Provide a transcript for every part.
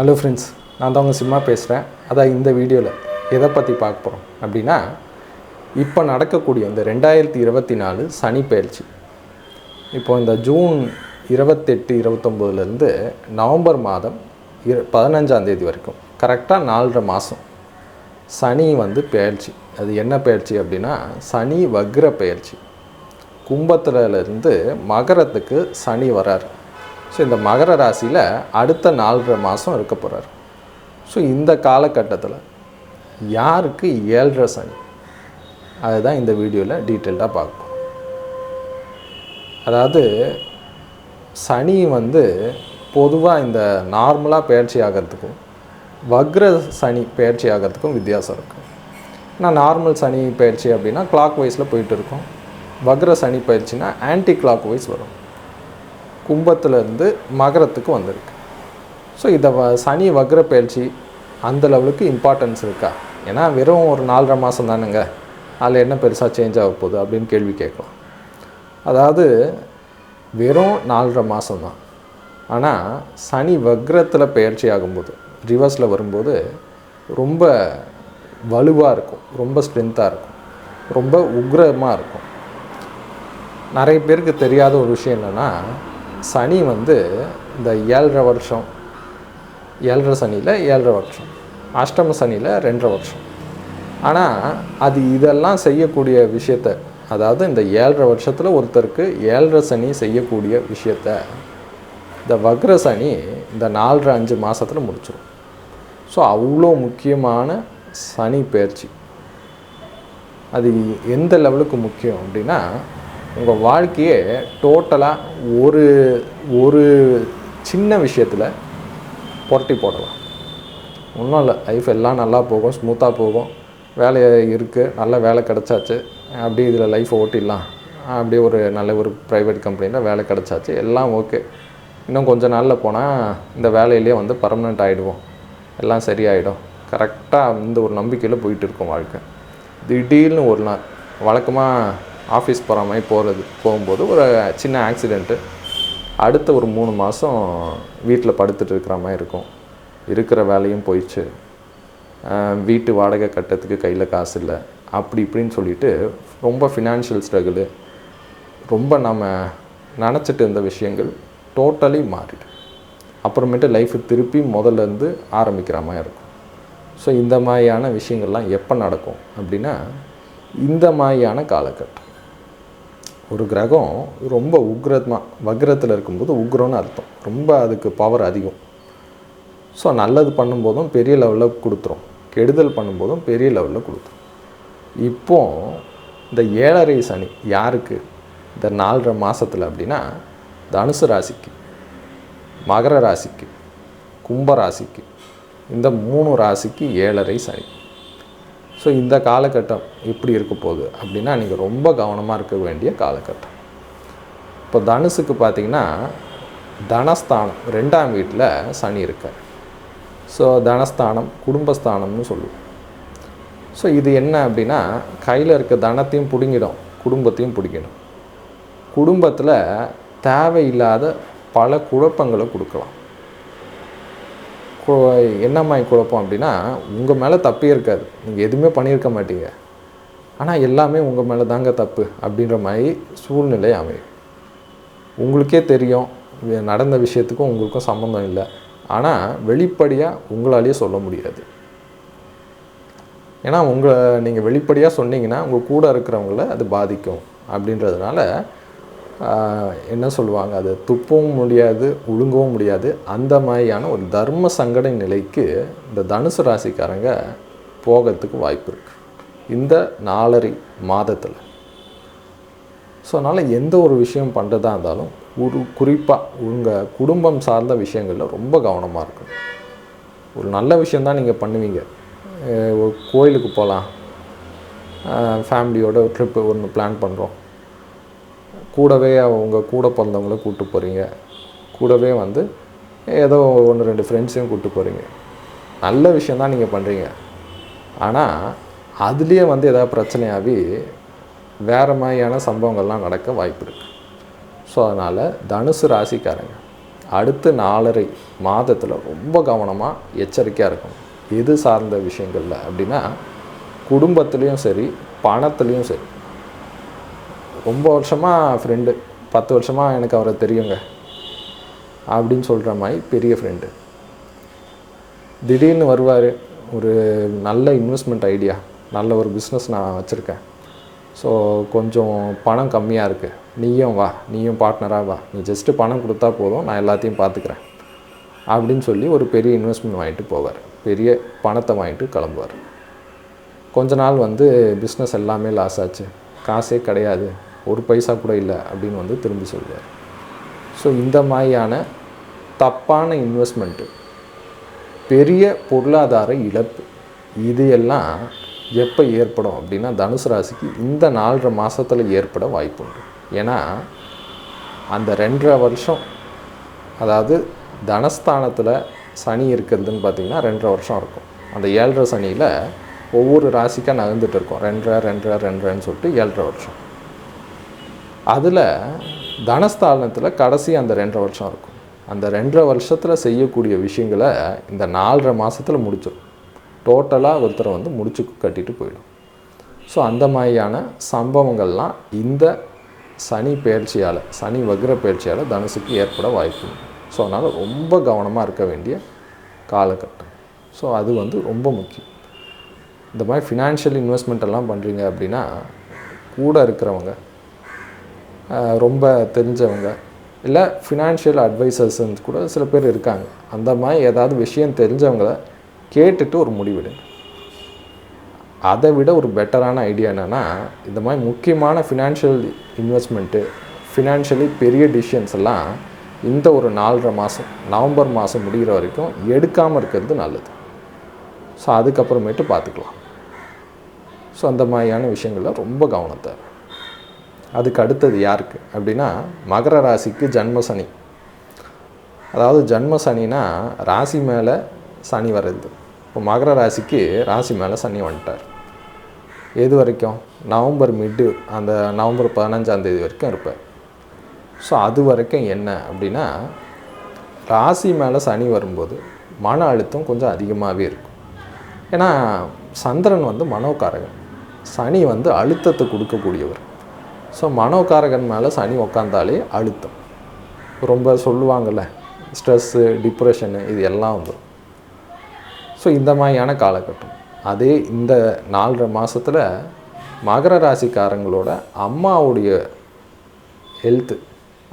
Hello friends நான் தான் உங்கள் சிம்மா பேசுகிறேன் அதான் இந்த வீடியோவில் எதை பற்றி பார்க்க போகிறோம் அப்படின்னா இப்போ நடக்கக்கூடிய இந்த ரெண்டாயிரத்தி இருபத்தி நாலு சனி பயிற்சி. இப்போ இந்த ஜூன் இருபத்தெட்டு இருபத்தொம்போதுலேருந்து நவம்பர் மாதம் இரு பதினஞ்சாந்தேதி வரைக்கும் கரெக்டாக நாலரை மாதம் சனி வந்து பயிற்சி. அது என்ன பயிற்சி அப்படின்னா சனி வக்ர பயிற்சி. கும்பத்துலேருந்து மகரத்துக்கு சனி வரார். ஸோ இந்த மகர ராசியில் அடுத்த நாலரை மாதம் இருக்க போகிறார் ஸோ இந்த காலகட்டத்தில் யாருக்கு ஏழரை சனி? அதுதான் இந்த வீடியோவில் டீட்டெயில்டாக பார்ப்போம். அதாவது சனி வந்து பொதுவாக இந்த நார்மலாக பயிற்சி ஆகிறதுக்கும் வக்ர சனி பயிற்சி ஆகிறதுக்கும் வித்தியாசம் இருக்குது நான் நார்மல் சனி பயிற்சி அப்படின்னா கிளாக் வைஸில் போயிட்டு இருக்கோம். வக்ர சனி பயிற்சினா ஆன்டி கிளாக் வைஸ் வரும். கும்பத்துலேருந்து மகரத்துக்கு வந்திருக்கு. ஸோ இதை வ சனி வக்ர பயிற்சி அந்த லெவலுக்கு இம்பார்ட்டன்ஸ் இருக்கா? ஏன்னா வெறும் ஒரு நாலரை மாதம் தானுங்க. அதில் என்ன பெருசாக சேஞ்ச் ஆக போகுது அப்படின்னு கேள்வி கேட்கலாம். அதாவது வெறும் நாலரை மாதம்தான் ஆனால் சனி வக்ரத்தில் பயிற்சி ஆகும்போது ரிவர்ஸில் வரும்போது ரொம்ப வலுவாக இருக்கும். ரொம்ப ஸ்ட்ரென்த்தாக இருக்கும். ரொம்ப உக்ரமாக இருக்கும். நிறைய பேருக்கு தெரியாத ஒரு விஷயம் என்னென்னா சனி வந்து இந்த ஏழரை வருஷம். ஏழரை சனியில் ஏழரை வருஷம். அஷ்டம சனியில் ரெண்டரை வருஷம். ஆனால் அது இதெல்லாம் செய்யக்கூடிய விஷயத்த அதாவது இந்த ஏழரை வருஷத்தில் ஒருத்தருக்கு ஏழரை சனி செய்யக்கூடிய விஷயத்த இந்த வக்ர சனி இந்த நாலரை அஞ்சு மாதத்தில் முடிச்சிடும் ஸோ அவ்வளோ முக்கியமான சனி பயிற்சி. அது எந்த லெவலுக்கு முக்கியம் அப்படின்னா உங்கள் வாழ்க்கையே டோட்டலாக ஒரு ஒரு சின்ன விஷயத்தில் புரட்டி போடலாம். ஒன்றும் இல்லை. லைஃப் எல்லாம் நல்லா போகும் ஸ்மூத்தாக போகும். வேலை இருக்குது நல்ல வேலை கிடச்சாச்சு. அப்படியே இதில் லைஃப்பை ஓட்டிடலாம். அப்படியே ஒரு நல்ல ஒரு ப்ரைவேட் கம்பெனியில் வேலை கிடச்சாச்சு. எல்லாம் ஓகே இன்னும் கொஞ்ச நாளில் போனால் இந்த வேலையிலே வந்து பர்மனெண்ட் ஆகிடுவோம் எல்லாம் சரியாயிடும். கரெக்டாக இந்த ஒரு நம்பிக்கையில் போயிட்டு இருக்கும் வாழ்க்கை. திடீர்னு ஒரு நாள் வழக்கமாக ஆஃபீஸ் போகிற மாதிரி போகிறது போகும்போது ஒரு சின்ன ஆக்சிடெண்ட்டு அடுத்த ஒரு மூணு மாதம் வீட்டில் படுத்துட்டு இருக்கிற மாதிரி இருக்கும். இருக்கிற வேலையும் போயிடுச்சு. வீட்டு வாடகை கட்டத்துக்கு கையில் காசு இல்லை. அப்படி இப்படின்னு சொல்லிட்டு ரொம்ப ஃபினான்ஷியல் ஸ்ட்ரகிளு ரொம்ப நம்ம நினச்சிட்டு இருந்த விஷயங்கள் டோட்டலி மாறிடு. அப்புறமேட்டு லைஃப் திருப்பி முதல்ல இருந்து ஆரம்பிக்கிற மாதிரி இருக்கும். ஸோ இந்த மாதிரியான விஷயங்கள்லாம் எப்போ நடக்கும் அப்படின்னா இந்த மாதிரியான காலகட்டம். ஒரு கிரகம் ரொம்ப உக்ரமாக வக்ரத்தில் இருக்கும்போது உக்ரம்னு அர்த்தம். ரொம்ப அதுக்கு பவர் அதிகம். ஸோ நல்லது பண்ணும்போதும் பெரிய லெவலில் கொடுத்துரும். கெடுதல் பண்ணும்போதும் பெரிய லெவலில் கொடுத்துரும். இப்போ இந்த ஏழரை சனி யாருக்கு? இந்த நாலரை மாதத்தில் அப்படின்னா தனுசு ராசிக்கு மகர ராசிக்கு கும்ப ராசிக்கு இந்த மூணு ராசிக்கு ஏழரை சனி. ஸோ இந்த காலகட்டம் எப்படி இருக்க போகுது அப்படின்னா நீங்கள் ரொம்ப கவனமாக இருக்க வேண்டிய காலகட்டம். இப்போ தனுசுக்கு பார்த்தீங்கன்னா தனஸ்தானம் ரெண்டாம் வீட்டில் சனி இருக்கார். ஸோ தனஸ்தானம் குடும்பஸ்தானம்னு சொல்லுவோம். ஸோ இது என்ன அப்படின்னா கையில் இருக்க தனத்தையும் பிடுங்கிடும் குடும்பத்தையும் பிடிக்கணும் குடும்பத்தில் தேவையில்லாத பல குழப்பங்களை கொடுக்கலாம். கு- என்ன மாதிரி குழப்பம் அப்படின்னா உங்கள் மேலே தப்பே இருக்காது. நீங்கள் எதுவுமே பண்ணியிருக்க மாட்டீங்க. ஆனால் எல்லாமே உங்கள் மேலே தாங்க தப்பு அப்படின்ற மாதிரி சூழ்நிலை அமையும். உங்களுக்கே தெரியும் நடந்த விஷயத்துக்கும் உங்களுக்கும் சம்மந்தம் இல்லை. ஆனால் வெளிப்படையாக உங்களாலேயே சொல்ல முடியாது. ஏன்னா உங்களை நீங்கள் வெளிப்படையாக சொன்னீங்கன்னா உங்கள் கூட இருக்கிறவங்கள அது பாதிக்கும் அப்படின்றதுனால என்ன சொல்லுவாங்க? அது துப்பவும் முடியாது ஒழுங்கவும் முடியாது. அந்த மாதிரியான ஒரு தர்ம சங்கட நிலைக்கு இந்த தனுசு ராசிக்காரங்க போகிறதுக்கு வாய்ப்பு இருக்குது இந்த நாலரை மாதத்தில். ஸோ அதனால் எந்த ஒரு விஷயம் பண்ணுறதா இருந்தாலும் ஒரு குறிப்பாக உங்கள் குடும்பம் சார்ந்த விஷயங்களில் ரொம்ப கவனமாக இருக்கும் ஒரு நல்ல விஷயந்தான் நீங்கள் பண்ணுவீங்க. ஒரு கோயிலுக்கு போகலாம் ஃபேமிலியோட ட்ரிப்பு ஒன்று பிளான் பண்ணுறோம் கூடவே அவங்க கூட பிறந்தவங்கள கூப்பிட்டு போகிறீங்க கூடவே வந்து ஏதோ ஒன்று ரெண்டு ஃப்ரெண்ட்ஸையும் கூப்பிட்டு போகிறீங்க நல்ல விஷயந்தான் நீங்கள் பண்ணுறீங்க ஆனால் அதுலேயே வந்து ஏதாவது பிரச்சனையாகி வேறு மாதிரியான சம்பவங்கள்லாம் நடக்க வாய்ப்பு இருக்குது ஸோ அதனால் தனுசு ராசிக்காரங்க அடுத்த நாலரை மாதத்தில் ரொம்ப கவனமாக எச்சரிக்கையாக இருக்கணும். எது சார்ந்த விஷயங்களில் அப்படின்னா குடும்பத்துலேயும் சரி பணத்துலேயும் சரி. ரொம்ப வருஷமாக ஃப்ரெண்டு பத்து வருஷமாக எனக்கு அவரை தெரியுங்க. அப்படின்னு சொல்கிற மாதிரி பெரிய ஃப்ரெண்டு திடீர்னு வருவார் ஒரு நல்ல இன்வெஸ்ட்மெண்ட் ஐடியா நல்ல ஒரு பிஸ்னஸ் நான் வச்சுருக்கேன். ஸோ கொஞ்சம் பணம் கம்மியாக இருக்குது நீயும் வா நீயும் பார்ட்னராக வா. நீ ஜஸ்ட்டு பணம் கொடுத்தா போதும் நான் எல்லாத்தையும் பார்த்துக்கிறேன் அப்படின்னு சொல்லி ஒரு பெரிய இன்வெஸ்ட்மெண்ட் வாங்கிட்டு போவார். பெரிய பணத்தை வாங்கிட்டு கிளம்புவார். கொஞ்ச நாள் வந்து பிஸ்னஸ் எல்லாமே லாஸ் ஆச்சு. காசே கிடையாது. ஒரு பைசா கூட இல்லை அப்படின்னு வந்து திரும்பி சொல்வார் ஸோ இந்த மாதிரியான தப்பான இன்வெஸ்ட்மெண்ட்டு பெரிய பொருளாதார இழப்பு இது எல்லாம் எப்போ ஏற்படும் அப்படின்னா தனுசு ராசிக்கு இந்த நாலரை மாதத்தில் ஏற்பட வாய்ப்பு உண்டு. ஏன்னா அந்த ரெண்டரை வருஷம் அதாவது தனஸ்தானத்தில் சனி இருக்கிறதுன்னு பார்த்தீங்கன்னா ரெண்டரை வருஷம் இருக்கும். அந்த ஏழரை சனியில் ஒவ்வொரு ராசிக்காக நகர்ந்துட்டு இருக்கும். ரெண்டரை ரெண்டரை ரெண்டரைன்னு சொல்லிட்டு ஏழரை வருஷம். அதில் தனஸ்தானத்தில் கடைசி அந்த ரெண்டரை வருஷம் இருக்கும். அந்த ரெண்டரை வருஷத்தில் செய்யக்கூடிய விஷயங்களை இந்த நாலரை மாதத்தில் முடிச்சிடும் டோட்டலாக ஒருத்தரை வந்து முடிச்சு கட்டிட்டு போயிடும். ஸோ அந்த மாதிரியான சம்பவங்கள்லாம் இந்த சனி பயிற்சியால் சனி வக்ர பயிற்சியால் தனுசுக்கு ஏற்பட வாய்ப்பு ஸோ அதனால் ரொம்ப கவனமாக இருக்க வேண்டிய காலகட்டம். ஸோ அது வந்து ரொம்ப முக்கியம். இந்த மாதிரி ஃபினான்ஷியல் இன்வெஸ்ட்மெண்ட் எல்லாம் பண்ணுறீங்க அப்படின்னா கூட இருக்கிறவங்க ரொம்ப தெரிஞ்சவங்க. இல்லை ஃபினான்ஷியல் அட்வைசர்ஸ்ன்னு கூட சில பேர் இருக்காங்க. அந்த மாதிரி ஏதாவது விஷயம் தெரிஞ்சவங்கள கேட்டுட்டு ஒரு முடிவெடுங்க அதை விட ஒரு பெட்டரான ஐடியா என்னென்னா இந்த மாதிரி முக்கியமான ஃபினான்ஷியல் இன்வெஸ்ட்மெண்ட்டு ஃபினான்ஷியலி பெரிய டிசிஷன்ஸ் எல்லாம் இந்த ஒரு நாலரை மாதம் நவம்பர் மாதம் முடிகிற வரைக்கும் எடுக்காமல் இருக்கிறது நல்லது. ஸோ அதுக்கப்புறமேட்டு பார்த்துக்கலாம். ஸோ அந்த மாதிரியான விஷயங்களில் ரொம்ப கவனம் தேவை. அதுக்கு அடுத்தது யாருக்கு? அப்படின்னா மகர ராசிக்கு ஜன்ம சனி. அதாவது ஜன்ம சனினா ராசி மேலே சனி வருது இப்போ மகர ராசிக்கு ராசி மேலே சனி வந்துட்டார். எது வரைக்கும்? நவம்பர் மிட்டு அந்த நவம்பர் பதினஞ்சாந்தேதி வரைக்கும் இருப்பார். ஸோ அது வரைக்கும் என்ன அப்படின்னா ராசி மேலே சனி வரும்போது மன அழுத்தம் கொஞ்சம் அதிகமாகவே இருக்கும். ஏன்னா சந்திரன் வந்து மனோக்காரகன் சனி வந்து அழுத்தத்தை கொடுக்கக்கூடியவர். ஸோ மனோகாரகன் மேலே சனி உக்காந்தாலே அழுத்தம். ரொம்ப சொல்லுவாங்கள்ல ஸ்ட்ரெஸ்ஸு டிப்ரெஷனு இது எல்லாம் வந்துடும் ஸோ இந்த மாதிரியான காலகட்டம். அதே இந்த நாலரை மாதத்தில் மகர ராசிக்காரங்களோட அம்மாவுடைய ஹெல்த்து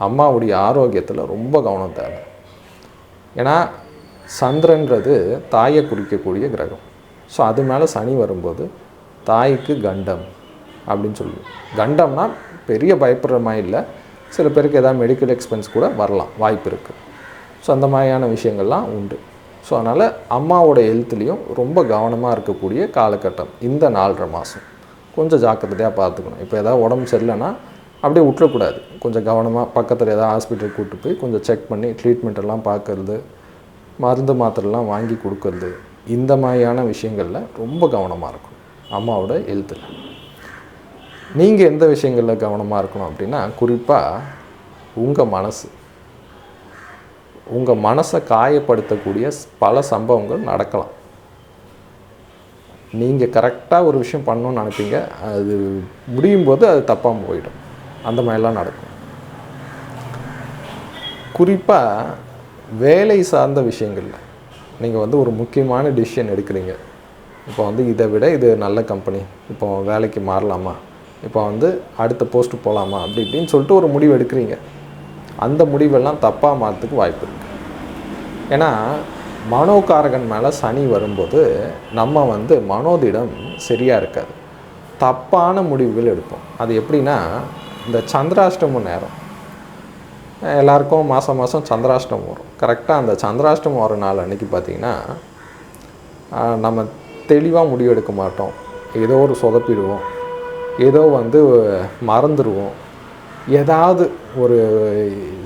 அம்மாவுடைய ஆரோக்கியத்தில் ரொம்ப கவனம் தேவை. ஏன்னா சந்திரன்றது தாயை குறிக்கக்கூடிய கிரகம். ஸோ அது மேலே சனி வரும்போது தாய்க்கு கண்டம் அப்படின்னு சொல்லுவோம். கண்டம்னா பெரிய பயப்படுற மாதிரி இல்லை. சில பேருக்கு ஏதாவது மெடிக்கல் எக்ஸ்பென்ஸ் கூட வரலாம் வாய்ப்பு இருக்குது ஸோ அந்த மாதிரியான விஷயங்கள்லாம் உண்டு. ஸோ அதனால் அம்மாவோட ஹெல்த்லேயும் ரொம்ப கவனமாக இருக்கக்கூடிய காலகட்டம் இந்த நாலரை மாதம் கொஞ்சம் ஜாக்கிரதையாக பார்த்துக்கணும். இப்போ எதாவது உடம்பு சரியில்லைன்னா அப்படியே விட்டுறக்கூடாது. கொஞ்சம் கவனமாக பக்கத்தில் ஏதாவது ஹாஸ்பிட்டல் கூப்பிட்டு போய் கொஞ்சம் செக் பண்ணி ட்ரீட்மெண்ட் எல்லாம் பார்க்கறது மருந்து மாத்திரைலாம் வாங்கி கொடுக்கறது இந்த மாதிரியான விஷயங்களில் ரொம்ப கவனமாக இருக்கும் அம்மாவோட ஹெல்த்தில் நீங்கள் எந்த விஷயங்களில் கவனமாக இருக்கணும் அப்படின்னா குறிப்பாக உங்கள் மனசு. உங்கள் மனசை காயப்படுத்தக்கூடிய பல சம்பவங்கள் நடக்கலாம். நீங்கள் கரெக்டாக ஒரு விஷயம் பண்ணணும்னு நினைப்பீங்க. அது முடியும் போது அது தப்பாக போயிடும். அந்த மாதிரிலாம் நடக்கும். குறிப்பாக வேலை சார்ந்த விஷயங்களில் நீங்கள் வந்து ஒரு முக்கியமான டிசிஷன் எடுக்கிறீங்க. இப்போ வந்து இதை விட இது நல்ல கம்பெனி இப்போ வேலைக்கு மாறலாமா? இப்போ வந்து அடுத்த போஸ்ட்டு போகலாமா அப்படி இப்படின்னு சொல்லிட்டு ஒரு முடிவு எடுக்கிறீங்க. அந்த முடிவெல்லாம் தப்பாக மாறத்துக்கு வாய்ப்பு இருக்குது ஏன்னா மனோகாரகன் மேலே சனி வரும்போது நம்ம வந்து மனோதிடம் சரியாக இருக்காது. தப்பான முடிவுகள் எடுப்போம். அது எப்படின்னா இந்த சந்திராஷ்டமம் நேரம். எல்லாருக்கும் மாதம் மாதம் சந்திராஷ்டமம் வரும். கரெக்டாக அந்த சந்திராஷ்டமம் வர நாள் அன்றைக்கி பார்த்திங்கன்னா நம்ம தெளிவாக முடிவு எடுக்க மாட்டோம். ஏதோ ஒரு சொதப்பிடுவோம். ஏதோ வந்து மறந்துடுவோம் ஏதாவது ஒரு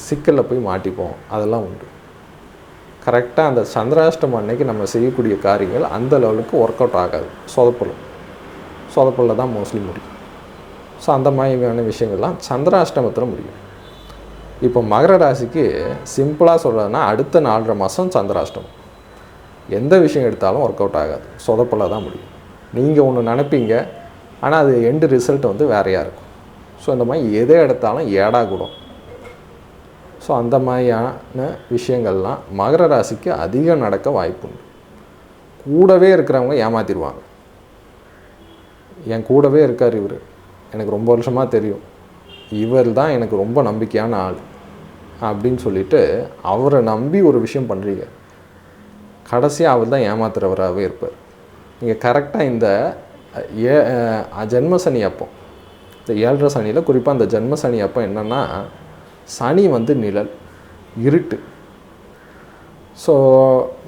சிக்கலில் போய் மாட்டிப்போம். அதெல்லாம் உண்டு. கரெக்டாக அந்த சந்திராஷ்டமம் அன்னைக்கு நம்ம செய்யக்கூடிய காரியங்கள் அந்த லெவலுக்கு ஒர்க் அவுட் ஆகாது. சொதப்பலும். சொதப்பலில் தான் மோஸ்ட்லி முடியும். ஸோ அந்த மாதிரியான விஷயங்கள்லாம் சந்திராஷ்டமத்தில் முடியும். இப்போ மகர ராசிக்கு சிம்பிளாக சொல்கிறதுனா அடுத்த நாலரை மாதம் சந்திராஷ்டம் எந்த விஷயம் எடுத்தாலும் ஒர்க் அவுட் ஆகாது. சொதப்பலாக தான் முடியும். நீங்கள் ஒன்று நினைப்பீங்க ஆனால் அது எண்டு ரிசல்ட் வந்து வேறையாக இருக்கும். ஸோ இந்த மாதிரி எதை எடுத்தாலும் ஏடா கூடும் ஸோ அந்த மாதிரியான விஷயங்கள்லாம் மகர ராசிக்கு அதிகம் நடக்க வாய்ப்புண்டு. கூடவே இருக்கிறவங்க ஏமாத்திடுவாங்க. என் கூடவே இருக்கார் இவர். எனக்கு ரொம்ப வருஷமாக தெரியும். இவர் தான் எனக்கு ரொம்ப நம்பிக்கையான ஆள். அப்படின்னு சொல்லிட்டு அவரை நம்பி ஒரு விஷயம் பண்ணுறீங்க கடைசியாக அவர் தான் ஏமாத்துறவராகவே இருப்பார். நீங்கள் கரெக்டாக இந்த ஏ ஜென்ம சனி அப்போ. இந்த ஏழரை சனியில் குறிப்பாக அந்த ஜென்ம சனி அப்போ என்னென்னா சனி வந்து நிழல் இருட்டு. ஸோ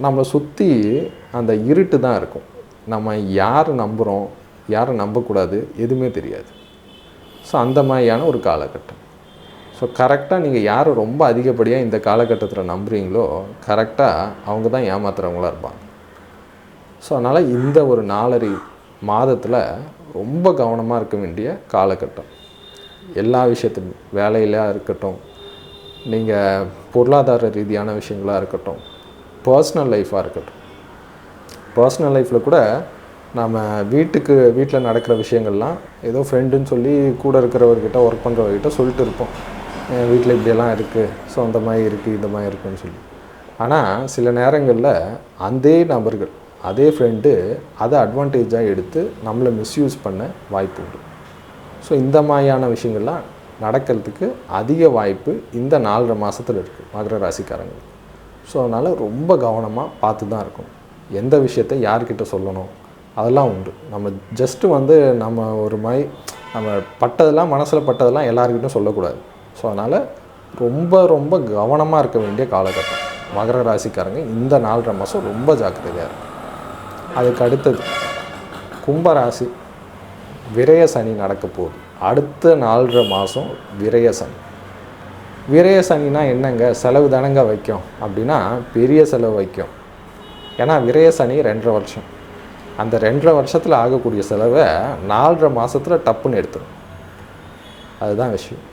நம்மளை சுற்றி அந்த இருட்டு தான் இருக்கும். நம்ம யார் நம்புகிறோம் யாரை நம்பக்கூடாது எதுவுமே தெரியாது. ஸோ அந்த மாதிரியான ஒரு காலகட்டம். ஸோ கரெக்டாக நீங்கள் யாரை ரொம்ப அதிகப்படியாக இந்த காலகட்டத்தில் நம்புறீங்களோ கரெக்டாக அவங்க தான் ஏமாத்துறவங்களாக இருப்பாங்க. ஸோ அதனால் இந்த ஒரு நாலரை மாதத்தில் ரொம்ப கவனமாக இருக்க வேண்டிய காலகட்டம். எல்லா விஷயத்துலையும் வேலையிலாக இருக்கட்டும் நீங்கள் பொருளாதார ரீதியான விஷயங்களாக இருக்கட்டும் பர்சனல் லைஃப்பாக இருக்கட்டும். பர்சனல் லைஃப்பில் கூட நம்ம வீட்டுக்கு வீட்டில் நடக்கிற விஷயங்கள்லாம் ஏதோ ஃப்ரெண்டுன்னு சொல்லி கூட இருக்கிறவர்கிட்ட ஒர்க் பண்ணுறவர்கிட்ட சொல்லிட்டு இருப்போம். என் வீட்டில் இப்படியெல்லாம் இருக்குது ஸோ அந்த மாதிரி இருக்குது இந்த மாதிரி இருக்குன்னு சொல்லி. ஆனால் சில நேரங்களில் அதே நபர்கள் அதே ஃப்ரெண்டு அதை அட்வான்டேஜாக எடுத்து நம்மளை மிஸ்யூஸ் பண்ண வாய்ப்பு உண்டு. ஸோ இந்த மாதிரியான விஷயங்கள்லாம் நடக்கிறதுக்கு அதிக வாய்ப்பு இந்த நாலரை மாதத்தில் இருக்குது மகர ராசிக்காரங்களுக்கு. ஸோ அதனால் ரொம்ப கவனமாக பார்த்து தான் இருக்கும் எந்த விஷயத்தை யார்கிட்ட சொல்லணும்? அதெல்லாம் உண்டு. நம்ம ஜஸ்ட்டு வந்து நம்ம ஒரு மாதிரி நம்ம பட்டதெல்லாம் மனசில் பட்டதெல்லாம் எல்லாருக்கிட்டும் சொல்லக்கூடாது. ஸோ அதனால் ரொம்ப ரொம்ப கவனமாக இருக்க வேண்டிய காலகட்டம் மகர ராசிக்காரங்க இந்த நாலரை மாதம் ரொம்ப ஜாக்கிரதையாக இருக்கும் அதுக்கு அடுத்தது கும்பராசி. விரய சனி நடக்க போகுது. அடுத்த நாலரை மாதம் விரய சனி. விரய சனினா என்னங்க? செலவு தானங்க வைக்கும். அப்படின்னா பெரிய செலவு வைக்கும். ஏன்னா விரய சனி ரெண்டரை வருஷம். அந்த ரெண்டரை வருஷத்தில் ஆகக்கூடிய செலவை நாலரை மாதத்தில் டப்புன்னு எடுத்துடும் அதுதான் விஷயம்.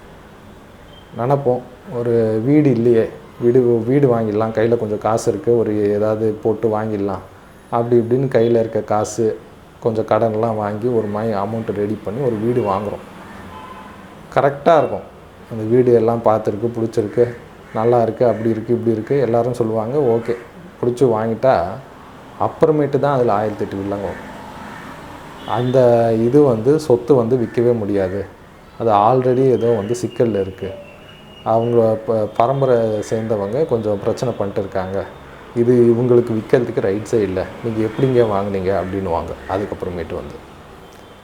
நினப்போம். ஒரு வீடு இல்லையே. வீடு வீடு வாங்கிடலாம். கையில் கொஞ்சம் காசு இருக்குது ஒரு ஏதாவது போட்டு வாங்கிடலாம். அப்படி இப்படின்னு கையில் இருக்க காசு கொஞ்சம் கடன்லாம் வாங்கி ஒரு மாதிரி அமௌண்ட்டு ரெடி பண்ணி ஒரு வீடு வாங்குகிறோம் கரெக்டாக இருக்கும். அந்த வீடு எல்லாம் பார்த்துருக்கு பிடிச்சிருக்கு நல்லா இருக்குது அப்படி இருக்குது இப்படி இருக்குது எல்லோரும் சொல்லுவாங்க ஓகே. பிடிச்சி வாங்கிட்டா அப்புறமேட்டு தான் அதில் ஆயிரத்தி எட்டு வில்லங்க வரும். அந்த இது வந்து சொத்து வந்து விற்கவே முடியாது. அது ஆல்ரெடி ஏதோ வந்து சிக்கலில் இருக்குது அவங்க ப பரம்பரை சேர்ந்தவங்க கொஞ்சம் பிரச்சனை பண்ணிட்டு இருக்காங்க. இது இவங்களுக்கு விற்கிறதுக்கு ரைட்ஸே இல்லை. நீங்கள் எப்படிங்க வாங்குனீங்க அப்படின்னுவாங்க அதுக்கப்புறமேட்டு வந்து.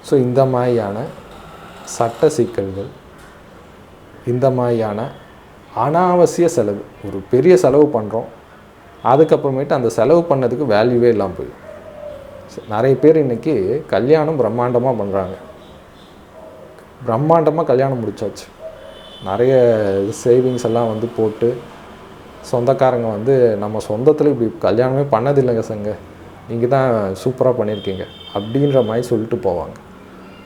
ஸோ இந்த மாதிரியான சட்ட சிக்கல்கள் இந்த மாதிரியான அனாவசிய செலவு ஒரு பெரிய செலவு பண்ணுறோம் அதுக்கப்புறமேட்டு அந்த செலவு பண்ணதுக்கு வேல்யூவே இல்லாமல் போயிடும். நிறைய பேர் இன்றைக்கி கல்யாணம் பிரம்மாண்டமாக பண்ணுறாங்க பிரம்மாண்டமாக கல்யாணம் முடிச்சாச்சு. நிறைய சேவிங்ஸ் எல்லாம் வந்து போட்டு சொந்தக்காரங்க வந்து நம்ம சொந்தத்தில் இப்படி கல்யாணமே பண்ணதில்லைங்க சங்க. நீங்கள் தான் சூப்பராக பண்ணியிருக்கீங்க அப்படின்ற மாதிரி சொல்லிட்டு போவாங்க.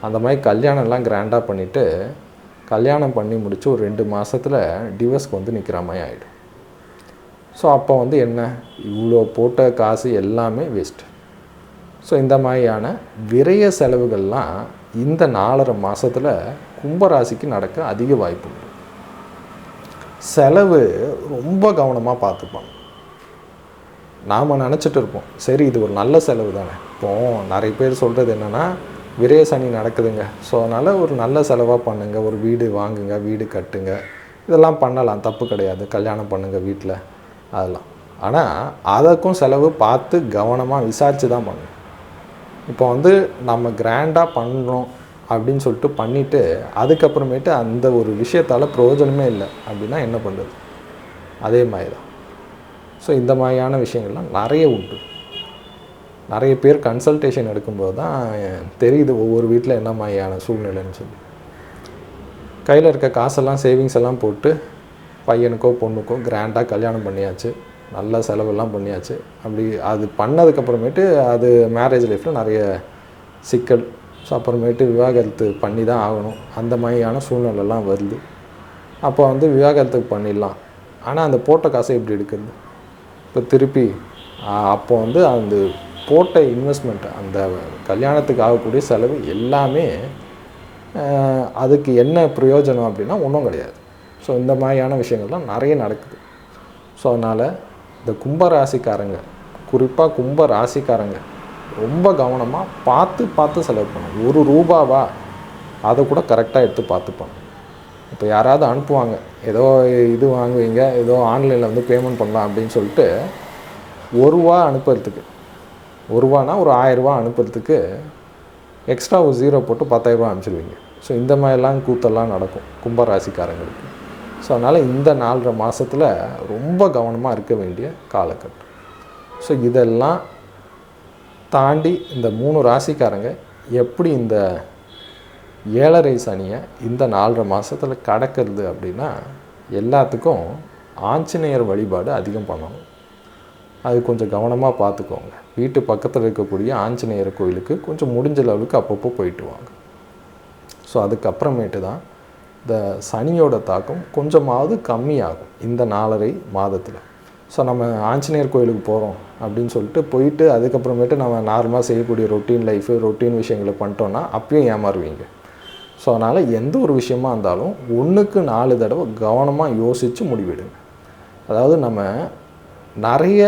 அந்த மாதிரி கல்யாணம்லாம் கிராண்டாக பண்ணிவிட்டு கல்யாணம் பண்ணி முடித்து ஒரு ரெண்டு மாதத்தில் டிவோர்ஸ்க்கு வந்து நிற்கிற மாதிரி ஆகிடும் ஸோ அப்போ வந்து என்ன? இவ்வளோ போட்ட காசு எல்லாமே வேஸ்ட்டு ஸோ இந்த மாதிரியான விரைய செலவுகள்லாம் இந்த நாலரை மாதத்தில் கும்பராசிக்கு நடக்க அதிக வாய்ப்பு செலவு ரொம்ப கவனமாக பார்த்துப்பாங்க. நாம் நினச்சிட்டு இருப்போம் சரி இது ஒரு நல்ல செலவு தானே. இப்போ நிறைய பேர் சொல்கிறது என்னென்னா விரேசனி நடக்குதுங்க. ஸோ அதனால் ஒரு நல்ல செலவாக பண்ணுங்க ஒரு வீடு வாங்குங்க வீடு கட்டுங்க. இதெல்லாம் பண்ணலாம் தப்பு கிடையாது. கல்யாணம் பண்ணுங்கள் வீட்டில் அதெல்லாம். ஆனால் அதற்கும் செலவு பார்த்து கவனமாக விசாரித்து தான் பண்ணணும். இப்போ வந்து நம்ம கிராண்டாக பண்ணுறோம் அப்படின்னு சொல்லிட்டு பண்ணிவிட்டு அதுக்கப்புறமேட்டு அந்த ஒரு விஷயத்தால் பிரயோஜனமே இல்லை அப்படின்னா என்ன பண்ணுறது? அதே மாதிரி தான் ஸோ இந்த மாதிரியான விஷயங்கள்லாம் நிறைய உண்டு. நிறைய பேர் கன்சல்டேஷன் எடுக்கும்போது தான் தெரியுது ஒவ்வொரு வீட்டில் என்ன மாதிரியான சூழ்நிலைன்னு சொல்லி. கையில் இருக்க காசெல்லாம் சேவிங்ஸ் எல்லாம் போட்டு பையனுக்கோ பொண்ணுக்கோ கிராண்டாக கல்யாணம் பண்ணியாச்சு. நல்ல செலவெல்லாம் பண்ணியாச்சு. அப்படி அது பண்ணதுக்கப்புறமேட்டு அது மேரேஜ் லைஃப்பில் நிறைய சிக்கல் ஸோ அப்புறமேட்டு விவாகரத்து பண்ணி தான் ஆகணும். அந்த மாதிரியான சூழ்நிலைலாம் வருது. அப்போ வந்து விவாகரத்துக்கு பண்ணிடலாம். ஆனால் அந்த போட்ட காசை எப்படி எடுக்கிறது? இப்போ திருப்பி அப்போ வந்து அந்த போட்ட இன்வெஸ்ட்மெண்ட் அந்த கல்யாணத்துக்கு ஆகக்கூடிய செலவு எல்லாமே அதுக்கு என்ன பிரயோஜனம் அப்படின்னா ஒன்றும் கிடையாது. ஸோ இந்த மாதிரியான விஷயங்கள்லாம் நிறைய நடக்குது. ஸோ அதனால் இந்த கும்ப ராசிக்காரங்க குறிப்பாக கும்ப ராசிக்காரங்க ரொம்ப கவனமாக பார்த்து பார்த்து செலவு பண்ணணும். ஒரு ரூபாவா அதை கூட கரெக்டாக எடுத்து பார்த்துப்பாங்க இப்போ யாராவது அனுப்புவாங்க. ஏதோ இது வாங்குவீங்க. ஏதோ ஆன்லைனில் வந்து பேமெண்ட் பண்ணலாம் அப்படின்னு சொல்லிட்டு ஒரு ரூபா அனுப்புறதுக்கு ஒரு ரூபானா ஒரு ஆயிரரூபா அனுப்புறதுக்கு எக்ஸ்ட்ரா ஒரு ஜீரோ போட்டு பத்தாயிரரூபா அனுப்பிச்சிடுவீங்க ஸோ இந்த மாதிரிலாம் கூத்தெல்லாம் நடக்கும் கும்பராசிக்காரங்களுக்கு. ஸோ அதனால் இந்த நாலரை மாதத்தில் ரொம்ப கவனமாக இருக்க வேண்டிய காலகட்டம். ஸோ இதெல்லாம் தாண்டி இந்த மூணு ராசிக்காரங்க எப்படி இந்த ஏழரை சனியை இந்த நாலரை மாதத்தில் கடக்கிறது அப்படின்னா எல்லாத்துக்கும் ஆஞ்சநேயர் வழிபாடு அதிகம் பண்ணணும். அது கொஞ்சம் கவனமாக பார்த்துக்கோங்க. வீட்டு பக்கத்தில் இருக்கக்கூடிய ஆஞ்சநேயர் கோயிலுக்கு கொஞ்சம் முடிஞ்ச லெவலுக்கு அப்பப்போ போயிட்டு வாங்க. ஸோ அதுக்கப்புறமேட்டு தான் இந்த சனியோட தாக்கம் கொஞ்சமாவது கம்மியாகும் இந்த நாலரை மாதத்தில். ஸோ நம்ம ஆஞ்சநேயர் கோயிலுக்கு போகிறோம் அப்படின்னு சொல்லிட்டு போயிட்டு அதுக்கப்புறமேட்டு நம்ம நார்மலாக செய்யக்கூடிய ரொட்டீன் லைஃபு ரொட்டீன் விஷயங்களை பண்ணிட்டோன்னா அப்பயும் ஏமாறுவீங்க. ஸோ அதனால் எந்த ஒரு விஷயமா இருந்தாலும் ஒன்றுக்கு நாலு தடவை கவனமாக யோசித்து முடிவெடுங்க. அதாவது நம்ம நிறைய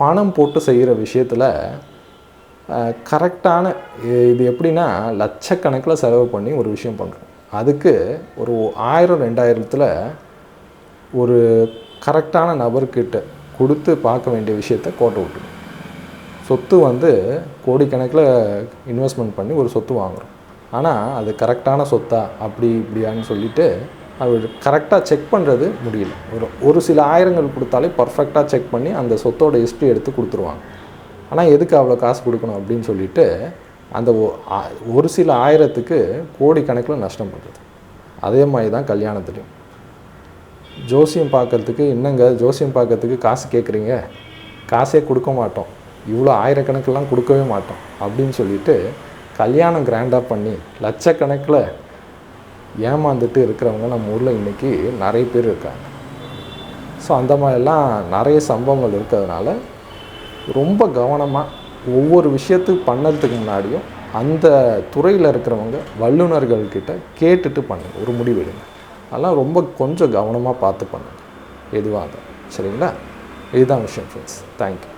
பணம் போட்டு செய்கிற விஷயத்தில் கரெக்டான இது எப்படின்னா லட்சக்கணக்கில் செலவு பண்ணி ஒரு விஷயம் பண்ணுறோம் அதுக்கு ஒரு ஆயிரம் ரெண்டாயிரத்தில் ஒரு கரெக்டான நபர்கிட்ட கொடுத்து பார்க்க வேண்டிய விஷயத்த கோட்டை விட்டுடும் சொத்து வந்து கோடிக்கணக்கில் இன்வெஸ்ட்மெண்ட் பண்ணி ஒரு சொத்து வாங்குறோம். ஆனால் அது கரெக்டான சொத்தா அப்படி இப்படியான்னு சொல்லிட்டு அது கரெக்டாக செக் பண்ணுறது முடியல. ஒரு ஒரு சில ஆயிரங்கள் கொடுத்தாலே பர்ஃபெக்டாக செக் பண்ணி அந்த சொத்தோட ஹிஸ்ட்ரி எடுத்து கொடுத்துருவாங்க. ஆனால் எதுக்கு அவ்வளோ காசு கொடுக்கணும் அப்படின்னு சொல்லிட்டு அந்த ஆ- ஒரு சில ஆயிரத்துக்கு கோடிக்கணக்கில் நஷ்டம் பண்ணுறது அதே மாதிரி தான் கல்யாணத்துலேயும். ஜோசியம் பார்க்கறதுக்கு என்னங்க? ஜோசியம் பார்க்கறதுக்கு காசு கேட்குறீங்க? காசே கொடுக்க மாட்டோம். இவ்வளோ ஆயிரக்கணக்கெல்லாம் கொடுக்கவே மாட்டோம் அப்படின்னு சொல்லிட்டு கல்யாணம் கிராண்டாக பண்ணி லட்சக்கணக்கில் ஏமாந்துட்டு இருக்கிறவங்க நம்ம ஊரில் இன்றைக்கி நிறைய பேர் இருக்காங்க. ஸோ அந்த மாதிரிலாம் நிறைய சம்பவங்கள் இருக்கிறதுனால ரொம்ப கவனமாக ஒவ்வொரு விஷயத்துக்கு பண்ணதுக்கு முன்னாடியும் அந்த துறையில் இருக்கிறவங்க வல்லுநர்கள்கிட்ட கேட்டுட்டு பண்ணுங்கள் ஒரு முடிவெடுங்க அதெல்லாம் ரொம்ப கொஞ்சம் கவனமாக பார்த்து பண்ணுங்க. எதுவாக சரிங்களா? இதுதான் விஷயம் ஃப்ரெண்ட்ஸ் தேங்க்யூ